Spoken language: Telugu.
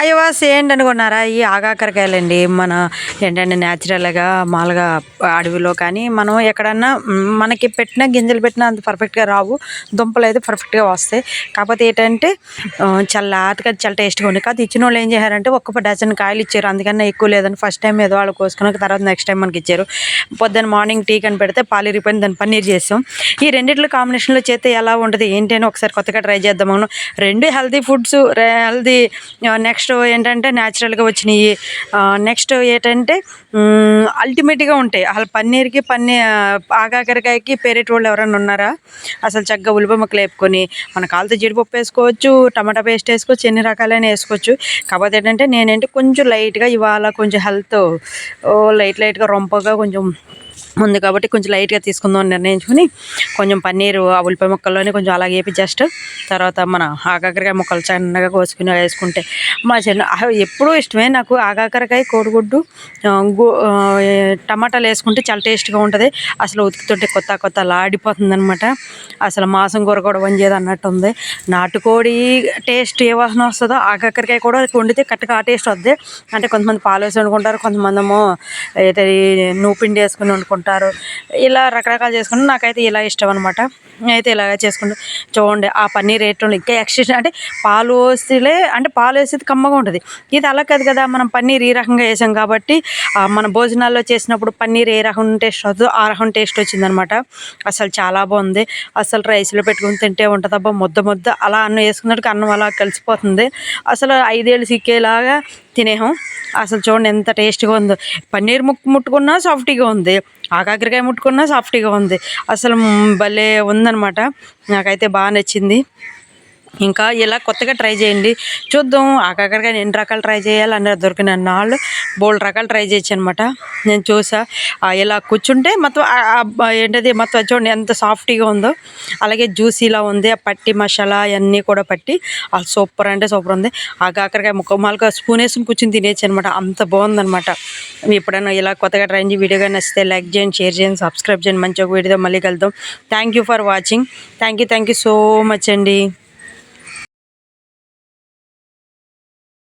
అయ్యో ఏంటి అనుకున్నారా? ఈ ఆగాకరకాయలండి మన ఏంటంటే న్యాచురల్గా మామూలుగా అడవిలో కానీ మనం ఎక్కడన్నా మనకి పెట్టిన గింజలు పెట్టినా అంత పర్ఫెక్ట్గా రావు. దుంపలు అయితే పర్ఫెక్ట్గా వస్తాయి. కాకపోతే ఏంటంటే చల్లాతగా చాలా చాలా టేస్ట్గా ఉంది. కాదు ఇచ్చిన వాళ్ళు ఏం చేశారంటే ఒక్క డజన్ కాయలు ఇచ్చారు. అందుకన్నా ఎక్కువ లేదని ఫస్ట్ టైం ఏదో వాళ్ళు కోసుకున్నాక తర్వాత నెక్స్ట్ టైం మనకి ఇచ్చారు. పొద్దున్న మార్నింగ్ టీ కని పెడితే పాలు ఇరిపోయింది దాన్ని పన్నీర్ చేసాం. ఈ రెండిట్లో కాంబినేషన్లో చేస్తే ఎలా ఉంటుంది? ఏంటి అని ఒకసారి కొత్తగా ట్రై చేద్దామను రెండు healthy foods healthy next next ఏంటంటే న్యాచురల్గా వచ్చినాయి నెక్స్ట్ ఏంటంటే అల్టిమేట్గా ఉంటాయి. అసలు పన్నీర్కి పన్నీ ఆగాకరకాయకి పేరేటి వాళ్ళు ఎవరైనా ఉన్నారా? అసలు చక్కగా ఉల్లిపాయ ముక్కలు వేపుకొని మన కాలుతో జీడిపప్పు వేసుకోవచ్చు టమాటా పేస్ట్ వేసుకోవచ్చు ఎన్ని రకాలైన వేసుకోవచ్చు. కాకపోతే ఏంటంటే నేనేంటి కొంచెం లైట్గా ఇవాళ కొంచెం హెల్త్ లైట్ లైట్గా రొంపగా కొంచెం ఉంది కాబట్టి కొంచెం లైట్గా తీసుకుందాం అని నిర్ణయించుకుని కొంచెం పన్నీరు ఆ ఉల్లిపాయ ముక్కల్లోనే కొంచెం అలాగే వేపి జస్ట్ తర్వాత మన ఆకాకరకాయ ముక్కలు చిన్నగా కోసుకుని వేసుకుంటే మా చిన్న ఎప్పుడూ ఇష్టమే నాకు ఆకాకరకాయ కోడిగుడ్డు గో టమాటాలు వేసుకుంటే చాలా టేస్ట్గా ఉంటుంది. అసలు ఉతుకుతుంటే కొత్త కొత్త లాడిపోతుంది అనమాట అసలు మాంసం కూర కూడా వంచేది అన్నట్టు ఉంది నాటుకోడి టేస్ట్ ఏ వాసన వస్తుందో ఆకాకరకాయ కూడా వండితే కరెక్ట్గా ఆ టేస్ట్ వద్ది. అంటే కొంతమంది పాలు వేసి వండుకుంటారు కొంతమంది అయితే నువ్వు పిండి వేసుకుని వండుకుంటారు. ఇలా రకరకాలు చేసుకుని నాకైతే ఇలా ఇష్టం అనమాట అయితే ఇలాగ చేసుకుంటూ చూడండి ఆ పన్నీర్ రేట్లో ఇంకా ఎక్స్ట్రా అంటే పాలు వేస్తేలే అంటే పాలు వేసేది కమ్మగా ఉంటుంది. ఇది అలా కాదు కదా మనం పన్నీర్ ఈ రకంగా వేసాం కాబట్టి మన భోజనాల్లో చేసినప్పుడు పన్నీర్ ఏ రకం టేస్ట్ వస్తుందో ఆ రకం టేస్ట్ వచ్చిందనమాట అసలు చాలా బాగుంది. అసలు రైస్లో పెట్టుకుని తింటే ఉంటుంది అబ్బా ముద్ద ముద్ద. అలా అన్నం వేసుకున్నట్టు అన్నం అలా కలిసిపోతుంది. అసలు ఐదేళ్ళు సిక్కేలాగా తినేహం. అసలు చూడండి ఎంత టేస్ట్గా ఉందో. పన్నీర్ ముక్కు ముట్టుకున్నా సాఫ్టీగా ఉంది. ఆకాకరకాయ ముట్టుకున్నా సాఫ్టీగా ఉంది. అసలు భలే ఉందనమాట నాకైతే బాగా నచ్చింది. ఇంకా ఇలా కొత్తగా ట్రై చేయండి. చూద్దాం ఆకాకరకాయ ఎన్ని రకాలు ట్రై చేయాలి అన్నారు దొరికిన నాళ్ళు బోల్డ్ రకాలు ట్రై చేయొచ్చు అనమాట నేను చూసా. ఇలా కూర్చుంటే మొత్తం ఏంటది మొత్తం చూడండి ఎంత సాఫ్ట్గా ఉందో. అలాగే జ్యూసీలా ఉంది ఆ పట్టి మసాలా అన్నీ కూడా పట్టి. అది సూపర్ అంటే సూపర్ ఉంది. ఆ కాకరకాయ ముక్క మాలుగా స్పూన్ వేసుకుని కూర్చొని తినేయచ్చు అనమాట అంత బాగుందనమాట ఎప్పుడైనా ఇలా కొత్తగా ట్రై చేసి వీడియో కానీ నచ్చితే లైక్ చేయండి షేర్ చేయండి సబ్స్క్రైబ్ చేయండి. మంచిగా వీడియో మళ్ళీ కలుద్దాం. Thank you for watching thank you thank you so much అండి.